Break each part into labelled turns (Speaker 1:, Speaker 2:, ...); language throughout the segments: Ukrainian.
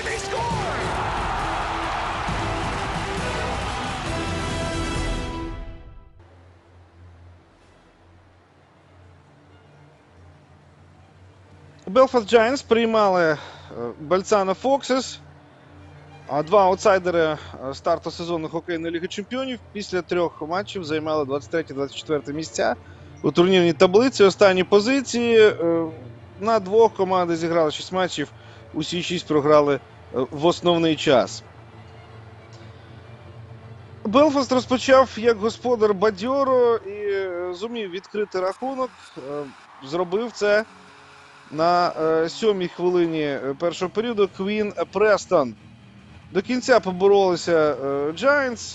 Speaker 1: and they score!
Speaker 2: Белфаст Giants приймали е, Бальцана Фоксес. Два аутсайдери е, старту сезону хокейної ліги чемпіонів після трьох матчів займали 23-24 місця у турнірній таблиці. Останні позиції. Е, На двох команди зіграли 6 матчів. Усі 6 програли е, в основний час. Белфаст розпочав як господар бадьоро і е, зумів відкрити рахунок. Е, Зробив це на сьомій хвилині першого періоду Квін Престон. До кінця поборолися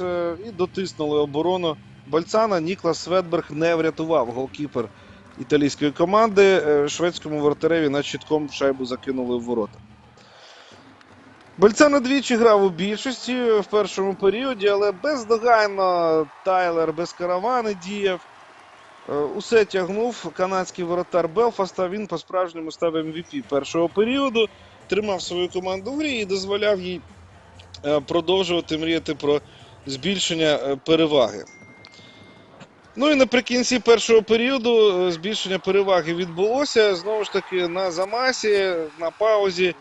Speaker 2: е, і дотиснули оборону Бальцана. Ніклас Светберг не врятував голкіпер італійської команди. Шведському вратареві на чітком шайбу закинули в ворота. Бальцана двічі грав у більшості в першому періоді, але бездоганно Тайлер без каравани діяв. Е, Усе тягнув канадський воротар Белфаста. Він по-справжньому став MVP першого періоду, тримав свою команду в грі і дозволяв їй е, продовжувати мріяти про збільшення е, переваги. Ну і наприкінці першого періоду збільшення переваги відбулося. Знову ж таки, на замасі, на паузі.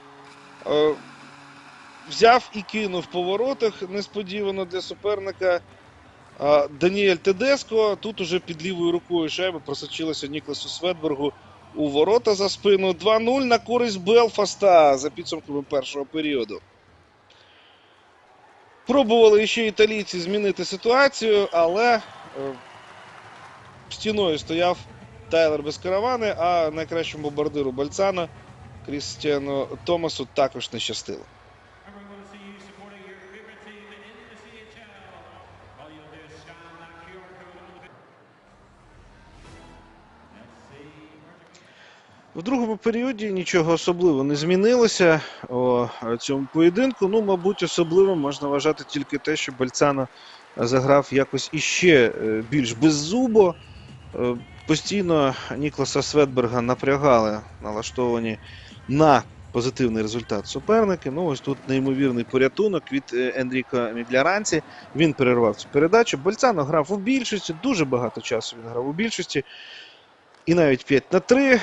Speaker 2: Взяв і кинув по воротах несподівано для суперника. Даніель Тедеско тут уже під лівою рукою шайба просочилася Нікласу Светбергу у ворота за спину. 2-0 на користь Белфаста за підсумками першого періоду. Пробували ще італійці змінити ситуацію, але е, стіною стояв Тайлер без каравани, а найкращому бомбардиру Бальцана Крістіану Томасу також не щастило. В другому періоді нічого особливого не змінилося у цьому поєдинку. Ну, мабуть, особливим можна вважати тільки те, що Бальцано заграв якось іще е, більш беззубо. Е, Постійно Нікласа Светберга напрягали, налаштовані на позитивний результат суперники. Ну, ось тут неймовірний порятунок від е, Енріко Мігляранці. Він перервав цю передачу. Бальцано грав у більшості, дуже багато часу він грав у більшості і навіть 5 на 3 е,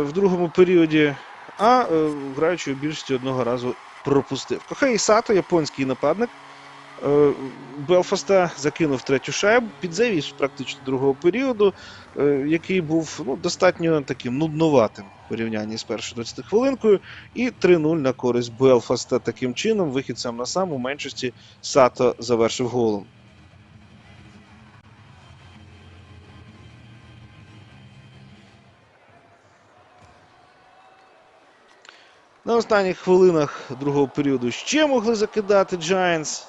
Speaker 2: в другому періоді, а е, граючи у більшості одного разу пропустив. Кохей Сато, японський нападник е, Белфаста, закинув третю шайбу під завіс практично другого періоду, який був ну, достатньо таким нудноватим в порівнянні з першою 20 хвилинкою. І 3-0 на користь Белфаста. Таким чином, вихід сам на сам у меншості Сато завершив голом. На останніх хвилинах другого періоду ще могли закидати Giants.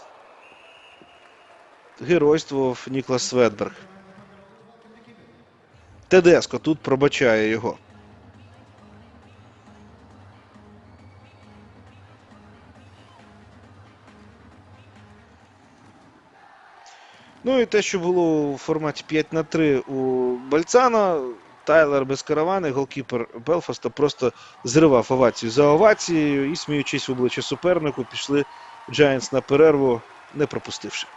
Speaker 2: Геройствував Ніклас Светберг. Тедеско тут пробачає його. Ну і те, що було у форматі 5 на 3 у Бальцана, Тайлер без каравани, голкіпер Белфаста просто зривав овацію за овацією і, сміючись в обличчя супернику, пішли Giants на перерву, не пропустивши.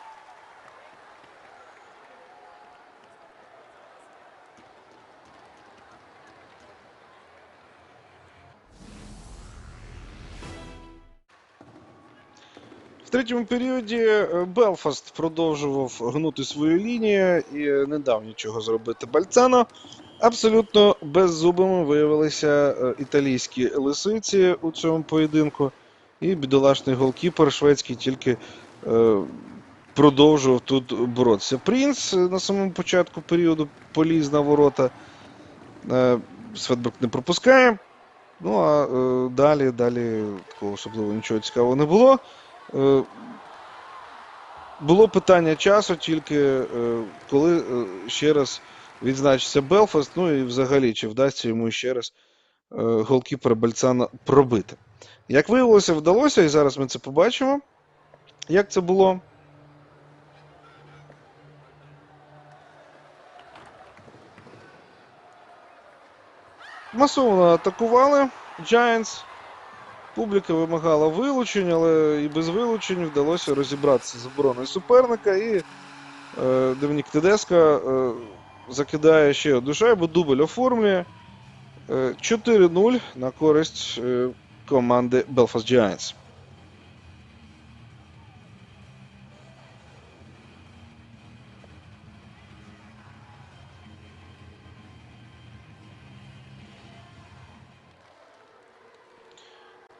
Speaker 2: В третьому періоді е, Белфаст продовжував гнути свою лінію і не дав нічого зробити Бальцано. Абсолютно беззубими виявилися е, італійські лисиці у цьому поєдинку. І бідолашний голкіпер шведський тільки е, продовжував тут боротися. Принц е, на самому початку періоду поліз на ворота. Е, Светберг не пропускає. Ну а е, далі, далі такого особливо нічого цікавого не було. Е, було питання часу, тільки е, коли е, ще раз відзначиться Белфаст, ну і взагалі, чи вдасться йому ще раз е, голкіпера Бальцана пробити. Як виявилося, вдалося, і зараз ми це побачимо. Як це було? Масово атакували Giants. Публіка вимагала вилучень, але і без вилучень вдалося розібратися з обороною суперника. І е, Домінік Тедеско е, закидає ще одну шайбу, дубль оформлює. Е, 4-0 на користь е, команди Belfast Giants.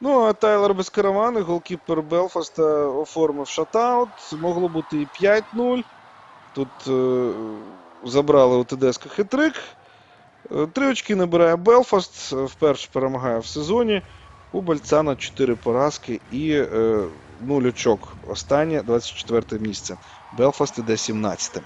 Speaker 2: Ну, а Тайлер без каравани, голкіпер Белфаста оформив шатаут. Могло бути і 5-0. Тут е, забрали у Тедеско хитрик. Е, Три очки набирає Белфаст. е, Вперше перемагає в сезоні. У Бальцана 4 поразки і е, 0 очок. Останнє 24 місце. Белфаст іде 17.